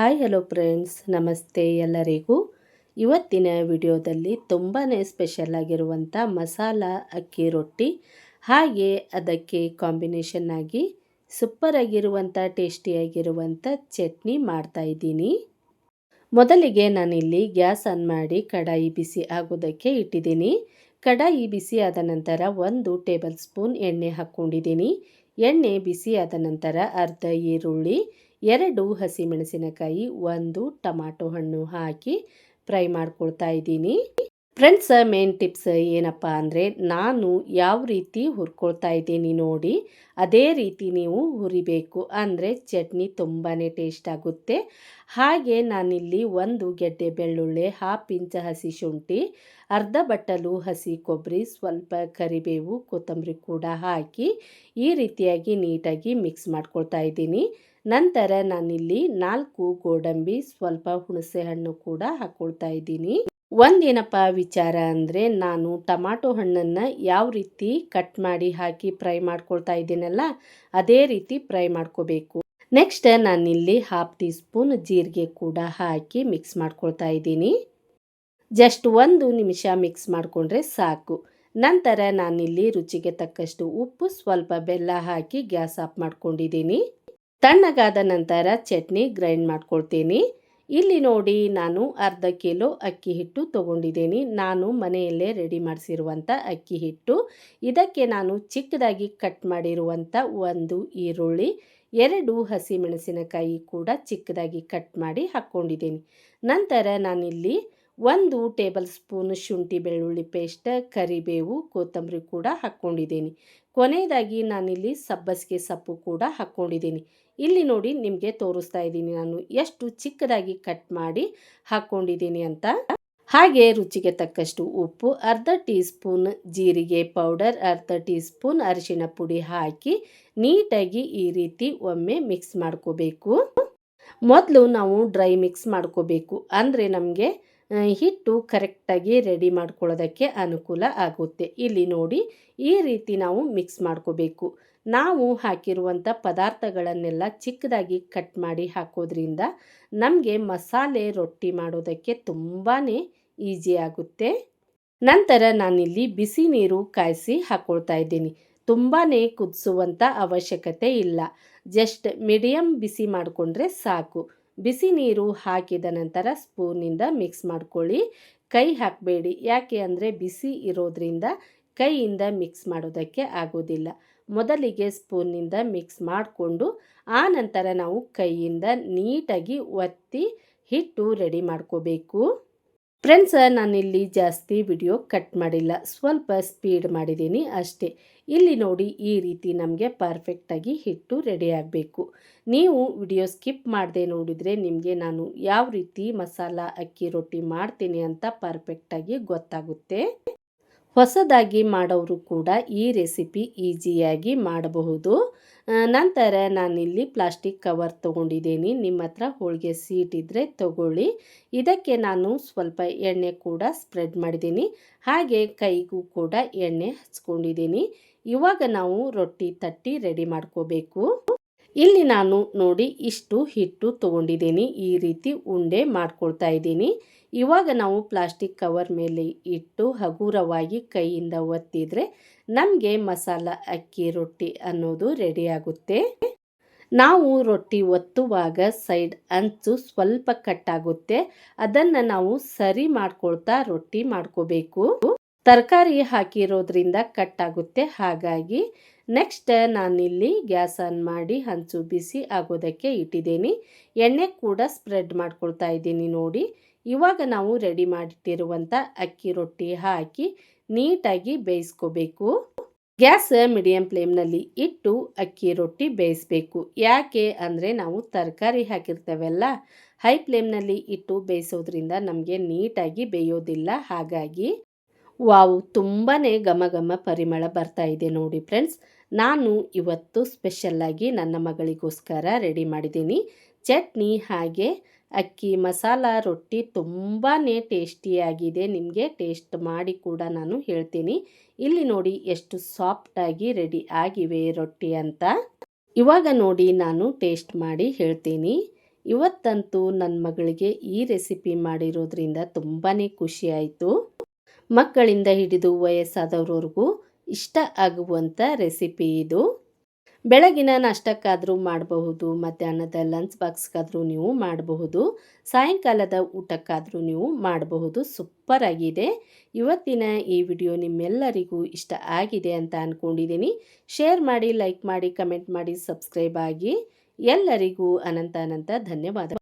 Hi, hello friends. ನಮಸ್ತೆ ಎಲ್ಲರಿಗೂ. ಇವತ್ತಿನ ವಿಡಿಯೋದಲ್ಲಿ ತುಂಬಾ ಸ್ಪೆಷಲ್ ಆಗಿರುವಂಥ ಮಸಾಲ ಅಕ್ಕಿ ರೊಟ್ಟಿ. ಹಾಗೆ ಅದಕ್ಕೆ ಕಾಂಬಿನೇಷನ್ ಆಗಿ ಸೂಪರ್ ಆಗಿರುವಂಥ ಟೇಸ್ಟಿಯಾಗಿರುವಂಥ ಚಟ್ನಿ ಮಾಡ್ತಾ ಇದ್ದೀನಿ. ಮೊದಲಿಗೆ ನಾನಿಲ್ಲಿ ಗ್ಯಾಸ್ ಆನ್ ಮಾಡಿ ಕಡಾಯಿ ಬಿಸಿ ಆಗೋದಕ್ಕೆ ಇಟ್ಟಿದ್ದೀನಿ. ಕಡಾಯಿ ಬಿಸಿ ಆದ ನಂತರ ಒಂದು ಟೇಬಲ್ ಸ್ಪೂನ್ ಎಣ್ಣೆ ಹಾಕ್ಕೊಂಡಿದ್ದೀನಿ. ಎಣ್ಣೆ ಬಿಸಿ ಆದ ನಂತರ ಅರ್ಧ ಈರುಳ್ಳಿ ಎರಡು ಹಸಿಮೆಣಸಿನಕಾಯಿ, ಒಂದು ಟೊಮಾಟೊ ಹಣ್ಣು ಹಾಕಿ ಫ್ರೈ ಮಾಡ್ಕೊಳ್ತಾ ಇದ್ದೀನಿ. ಫ್ರೆಂಡ್ಸ್ ಮೇನ್ ಟಿಪ್ಸ್ ಏನಪ್ಪ ಅಂದರೆ ನಾನು ಯಾವ ರೀತಿ ಹುರ್ಕೊಳ್ತಾ ಇದ್ದೀನಿ ನೋಡಿ. ಅದೇ ರೀತಿ ನೀವು ಹುರಿಬೇಕು ಅಂದರೆ ಚಟ್ನಿ ತುಂಬಾ ಟೇಸ್ಟ್ ಆಗುತ್ತೆ. ಹಾಗೆ ನಾನಿಲ್ಲಿ ಒಂದು ಗೆಡ್ಡೆ ಬೆಳ್ಳುಳ್ಳಿ ಹಾಫ್ ಇಂಚ್ ಹಸಿ ಶುಂಠಿ, ಅರ್ಧ ಬಟ್ಟಲು ಹಸಿ ಕೊಬ್ಬರಿ, ಸ್ವಲ್ಪ ಕರಿಬೇವು, ಕೊತ್ತಂಬರಿ ಕೂಡ ಹಾಕಿ ಈ ರೀತಿಯಾಗಿ ನೀಟಾಗಿ ಮಿಕ್ಸ್ ಮಾಡ್ಕೊಳ್ತಾ ಇದ್ದೀನಿ. ನಂತರ ನಾನಿಲ್ಲಿ ನಾಲ್ಕು ಗೋಡಂಬಿ, ಸ್ವಲ್ಪ ಹುಣಸೆ ಹಣ್ಣು ಕೂಡ ಹಾಕೊಳ್ತಾ ಇದ್ದೀನಿ. ಒಂದೇನಪ್ಪ ವಿಚಾರ ಅಂದರೆ ನಾನು ಟಮಾಟೊ ಹಣ್ಣನ್ನು ಯಾವ ರೀತಿ ಕಟ್ ಮಾಡಿ ಹಾಕಿ ಫ್ರೈ ಮಾಡ್ಕೊಳ್ತಾ ಇದ್ದೀನಲ್ಲ, ಅದೇ ರೀತಿ ಫ್ರೈ ಮಾಡ್ಕೋಬೇಕು. ನೆಕ್ಸ್ಟ್ ನಾನಿಲ್ಲಿ ಹಾಫ್ ಟೀ ಸ್ಪೂನ್ ಜೀರಿಗೆ ಕೂಡ ಹಾಕಿ ಮಿಕ್ಸ್ ಮಾಡ್ಕೊಳ್ತಾ ಇದ್ದೀನಿ. ಜಸ್ಟ್ ಒಂದು ನಿಮಿಷ ಮಿಕ್ಸ್ ಮಾಡಿಕೊಂಡ್ರೆ ಸಾಕು. ನಂತರ ನಾನಿಲ್ಲಿ ರುಚಿಗೆ ತಕ್ಕಷ್ಟು ಉಪ್ಪು, ಸ್ವಲ್ಪ ಬೆಲ್ಲ ಹಾಕಿ ಗ್ಯಾಸ್ ಆಫ್ ಮಾಡ್ಕೊಂಡಿದ್ದೀನಿ. ತಣ್ಣಗಾದ ನಂತರ ಚಟ್ನಿ ಗ್ರೈಂಡ್ ಮಾಡ್ಕೊಳ್ತೀನಿ. ಇಲ್ಲಿ ನೋಡಿ ನಾನು ಅರ್ಧ ಕಿಲೋ ಅಕ್ಕಿ ಹಿಟ್ಟು ತೊಗೊಂಡಿದ್ದೀನಿ. ನಾನು ಮನೆಯಲ್ಲೇ ರೆಡಿ ಮಾಡಿಸಿರುವಂಥ ಅಕ್ಕಿ ಹಿಟ್ಟು. ಇದಕ್ಕೆ ನಾನು ಚಿಕ್ಕದಾಗಿ ಕಟ್ ಮಾಡಿರುವಂಥ ಒಂದು ಈರುಳ್ಳಿ, ಎರಡು ಹಸಿಮೆಣಸಿನಕಾಯಿ ಕೂಡ ಚಿಕ್ಕದಾಗಿ ಕಟ್ ಮಾಡಿ ಹಾಕ್ಕೊಂಡಿದ್ದೀನಿ ನಂತರ ನಾನಿಲ್ಲಿ ಒಂದು ಟೇಬಲ್ ಸ್ಪೂನ್ ಶುಂಠಿ ಬೆಳ್ಳುಳ್ಳಿ ಪೇಸ್ಟ್, ಕರಿಬೇವು, ಕೊತ್ತಂಬರಿ ಕೂಡ ಹಾಕ್ಕೊಂಡಿದ್ದೀನಿ. ಕೊನೆಯದಾಗಿ ನಾನಿಲ್ಲಿ ಸಬ್ಬಸಿಗೆ ಸೊಪ್ಪು ಕೂಡ ಹಾಕ್ಕೊಂಡಿದ್ದೀನಿ. ಇಲ್ಲಿ ನೋಡಿ ನಿಮಗೆ ತೋರಿಸ್ತಾ ಇದ್ದೀನಿ ನಾನು ಎಷ್ಟು ಚಿಕ್ಕದಾಗಿ ಕಟ್ ಮಾಡಿ ಹಾಕ್ಕೊಂಡಿದ್ದೀನಿ ಅಂತ. ಹಾಗೆ ರುಚಿಗೆ ತಕ್ಕಷ್ಟು ಉಪ್ಪು, ಅರ್ಧ ಟೀ ಸ್ಪೂನ್ ಜೀರಿಗೆ ಪೌಡರ್, ಅರ್ಧ ಟೀ ಸ್ಪೂನ್ ಅರಿಶಿಣ ಪುಡಿ ಹಾಕಿ ನೀಟಾಗಿ ಈ ರೀತಿ ಒಮ್ಮೆ ಮಿಕ್ಸ್ ಮಾಡ್ಕೋಬೇಕು. ಮೊದಲು ನಾವು ಡ್ರೈ ಮಿಕ್ಸ್ ಮಾಡ್ಕೋಬೇಕು. ಅಂದರೆ ನಮಗೆ ಹಿಟ್ಟು ಕರೆಕ್ಟಾಗಿ ರೆಡಿ ಮಾಡ್ಕೊಳ್ಳೋದಕ್ಕೆ ಅನುಕೂಲ ಆಗುತ್ತೆ. ಇಲ್ಲಿ ನೋಡಿ, ಈ ರೀತಿ ನಾವು ಮಿಕ್ಸ್ ಮಾಡ್ಕೋಬೇಕು. ನಾವು ಹಾಕಿರುವಂಥ ಪದಾರ್ಥಗಳನ್ನೆಲ್ಲ ಚಿಕ್ಕದಾಗಿ ಕಟ್ ಮಾಡಿ ಹಾಕೋದ್ರಿಂದ ನಮಗೆ ಮಸಾಲೆ ರೊಟ್ಟಿ ಮಾಡೋದಕ್ಕೆ ತುಂಬಾ ಈಸಿ ಆಗುತ್ತೆ. ನಂತರ ನಾನಿಲ್ಲಿ ಬಿಸಿ ನೀರು ಕಾಯಿಸಿ ಹಾಕ್ಕೊಳ್ತಾ ಇದ್ದೀನಿ. ತುಂಬಾ ಕುದಿಸುವಂಥ ಅವಶ್ಯಕತೆ ಇಲ್ಲ. ಜಸ್ಟ್ ಮೀಡಿಯಮ್ ಬಿಸಿ ಮಾಡಿಕೊಂಡ್ರೆ ಸಾಕು. ಬಿಸಿ ನೀರು ಹಾಕಿದ ನಂತರ ಸ್ಪೂನಿಂದ ಮಿಕ್ಸ್ ಮಾಡ್ಕೊಳ್ಳಿ. ಕೈ ಹಾಕಬೇಡಿ. ಯಾಕೆ ಅಂದರೆ ಬಿಸಿ ಇರೋದ್ರಿಂದ ಕೈಯಿಂದ ಮಿಕ್ಸ್ ಮಾಡೋದಕ್ಕೆ ಆಗೋದಿಲ್ಲ. ಮೊದಲಿಗೆ ಸ್ಪೂನಿಂದ ಮಿಕ್ಸ್ ಮಾಡಿಕೊಂಡು, ಆ ನಂತರ ನಾವು ಕೈಯಿಂದ ನೀಟಾಗಿ ಒತ್ತಿ ಹಿಟ್ಟು ರೆಡಿ ಮಾಡ್ಕೋಬೇಕು. ಫ್ರೆಂಡ್ಸ್ ನಾನಿಲ್ಲಿ ಜಾಸ್ತಿ ವಿಡಿಯೋ ಕಟ್ ಮಾಡಿಲ್ಲ. ಸ್ವಲ್ಪ ಸ್ಪೀಡ್ ಮಾಡಿದ್ದೀನಿ ಅಷ್ಟೇ. ಇಲ್ಲಿ ನೋಡಿ ಈ ರೀತಿ ನಮಗೆ ಪರ್ಫೆಕ್ಟಾಗಿ ಹಿಟ್ಟು ರೆಡಿ ಆಗಬೇಕು. ನೀವು ವಿಡಿಯೋ ಸ್ಕಿಪ್ ಮಾಡದೆ ನೋಡಿದರೆ ನಿಮಗೆ ನಾನು ಯಾವ ರೀತಿ ಮಸಾಲ, ಅಕ್ಕಿ, ರೊಟ್ಟಿ ಮಾಡ್ತೀನಿ ಅಂತ ಪರ್ಫೆಕ್ಟಾಗಿ ಗೊತ್ತಾಗುತ್ತೆ. ಹೊಸದಾಗಿ ಮಾಡೋರು ಕೂಡ ಈ ರೆಸಿಪಿ ಈಜಿಯಾಗಿ ಮಾಡಬಹುದು. ನಂತರ ನಾನಿಲ್ಲಿ ಪ್ಲಾಸ್ಟಿಕ್ ಕವರ್ ತೊಗೊಂಡಿದ್ದೀನಿ. ನಿಮ್ಮ ಹತ್ರ ಹೋಳಿಗೆ ಸೀಟ್ ಇದ್ದರೆ ತಗೊಳ್ಳಿ. ಇದಕ್ಕೆ ನಾನು ಸ್ವಲ್ಪ ಎಣ್ಣೆ ಕೂಡ ಸ್ಪ್ರೆಡ್ ಮಾಡಿದ್ದೀನಿ. ಹಾಗೆ ಕೈಗೂ ಕೂಡ ಎಣ್ಣೆ ಹಚ್ಕೊಂಡಿದ್ದೀನಿ. ಇವಾಗ ನಾವು ರೊಟ್ಟಿ ತಟ್ಟಿ ರೆಡಿ ಮಾಡ್ಕೋಬೇಕು. ಇಲ್ಲಿ ನಾನು ನೋಡಿ ಇಷ್ಟು ಹಿಟ್ಟು ತೊಗೊಂಡಿದ್ದೀನಿ. ಈ ರೀತಿ ಉಂಡೆ ಮಾಡ್ಕೊಳ್ತಾ ಇದ್ದೀನಿ. ಇವಾಗ ನಾವು ಪ್ಲಾಸ್ಟಿಕ್ ಕವರ್ ಮೇಲೆ ಇಟ್ಟು ಹಗುರವಾಗಿ ಕೈಯಿಂದ ಒತ್ತಿದರೆ ನಮಗೆ ಮಸಾಲ ಅಕ್ಕಿ ರೊಟ್ಟಿ ಅನ್ನೋದು ರೆಡಿಯಾಗುತ್ತೆ ನಾವು ರೊಟ್ಟಿ ಒತ್ತುವಾಗ ಸೈಡ್ ಅಂಚು ಸ್ವಲ್ಪ ಕಟ್ಟಾಗುತ್ತೆ ಅದನ್ನು ನಾವು ಸರಿ ಮಾಡ್ಕೊಳ್ತಾ ರೊಟ್ಟಿ ಮಾಡ್ಕೋಬೇಕು. ತರಕಾರಿ ಹಾಕಿರೋದ್ರಿಂದ ಕಟ್ಟಾಗುತ್ತೆ. ಹಾಗಾಗಿ ನೆಕ್ಸ್ಟ್ ನಾನಿಲ್ಲಿ ಗ್ಯಾಸ್ ಆನ್ ಮಾಡಿ ಹಂಚು ಬಿಸಿ ಆಗೋದಕ್ಕೆ ಇಟ್ಟಿದ್ದೀನಿ. ಎಣ್ಣೆ ಕೂಡ ಸ್ಪ್ರೆಡ್ ಮಾಡ್ಕೊಳ್ತಾ ಇದ್ದೀನಿ ನೋಡಿ. ಇವಾಗ ನಾವು ರೆಡಿ ಮಾಡಿಟ್ಟಿರುವಂಥ ಅಕ್ಕಿ ರೊಟ್ಟಿ ಹಾಕಿ ನೀಟಾಗಿ ಬೇಯಿಸ್ಕೋಬೇಕು. ಗ್ಯಾಸ್ ಮೀಡಿಯಂ ಫ್ಲೇಮ್ನಲ್ಲಿ ಇಟ್ಟು ಅಕ್ಕಿ ರೊಟ್ಟಿ ಬೇಯಿಸ್ಬೇಕು. ಯಾಕೆ ಅಂದರೆ ನಾವು ತರಕಾರಿ ಹಾಕಿರ್ತೇವಲ್ಲ, ಹೈ ಫ್ಲೇಮ್ನಲ್ಲಿ ಇಟ್ಟು ಬೇಯಿಸೋದ್ರಿಂದ ನಮಗೆ ನೀಟಾಗಿ ಬೇಯೋದಿಲ್ಲ. ಹಾಗಾಗಿ ವಾವು ತುಂಬಾ ಘಮ ಪರಿಮಳ ಬರ್ತಾ ಇದೆ ನೋಡಿ ಫ್ರೆಂಡ್ಸ್. ನಾನು ಇವತ್ತು ಸ್ಪೆಷಲ್ಲಾಗಿ ನನ್ನ ಮಗಳಿಗೋಸ್ಕರ ರೆಡಿ ಮಾಡಿದ್ದೀನಿ. ಚಟ್ನಿ ಹಾಗೆ ಅಕ್ಕಿ ಮಸಾಲ ರೊಟ್ಟಿ ತುಂಬಾ ಟೇಸ್ಟಿಯಾಗಿದೆ ನಿಮಗೆ ಟೇಸ್ಟ್ ಮಾಡಿ ಕೂಡ ನಾನು ಹೇಳ್ತೀನಿ. ಇಲ್ಲಿ ನೋಡಿ ಎಷ್ಟು ಸಾಫ್ಟಾಗಿ ರೆಡಿ ಆಗಿವೆ ರೊಟ್ಟಿ ಅಂತ. ಇವಾಗ ನೋಡಿ ನಾನು ಟೇಸ್ಟ್ ಮಾಡಿ ಹೇಳ್ತೀನಿ. ಇವತ್ತಂತೂ ನನ್ನ ಮಗಳಿಗೆ ಈ ರೆಸಿಪಿ ಮಾಡಿರೋದ್ರಿಂದ ತುಂಬಾ ಖುಷಿಯಾಯಿತು ಮಕ್ಕಳಿಂದ ಹಿಡಿದು ವಯಸ್ಸಾದವ್ರವ್ರಿಗೂ ಇಷ್ಟ ಆಗುವಂಥ ರೆಸಿಪಿ ಇದು. ಬೆಳಗಿನ ನಾಷ್ಟಕ್ಕಾದರೂ ಮಾಡಬಹುದು, ಮಧ್ಯಾಹ್ನದ ಲಂಚ್ ಬಾಕ್ಸ್ಗಾದರೂ ನೀವು ಮಾಡಬಹುದು, ಸಾಯಂಕಾಲದ ಊಟಕ್ಕಾದರೂ ನೀವು ಮಾಡಬಹುದು. ಸೂಪರ್ ಆಗಿದೆ. ಇವತ್ತಿನ ಈ ವಿಡಿಯೋ ನಿಮ್ಮೆಲ್ಲರಿಗೂ ಇಷ್ಟ ಆಗಿದೆ ಅಂತ ಅಂದ್ಕೊಂಡಿದ್ದೀನಿ ಶೇರ್ ಮಾಡಿ, ಲೈಕ್ ಮಾಡಿ, ಕಮೆಂಟ್ ಮಾಡಿ, ಸಬ್ಸ್ಕ್ರೈಬ್ ಆಗಿ. ಎಲ್ಲರಿಗೂ ಅನಂತ ಅನಂತ ಧನ್ಯವಾದ.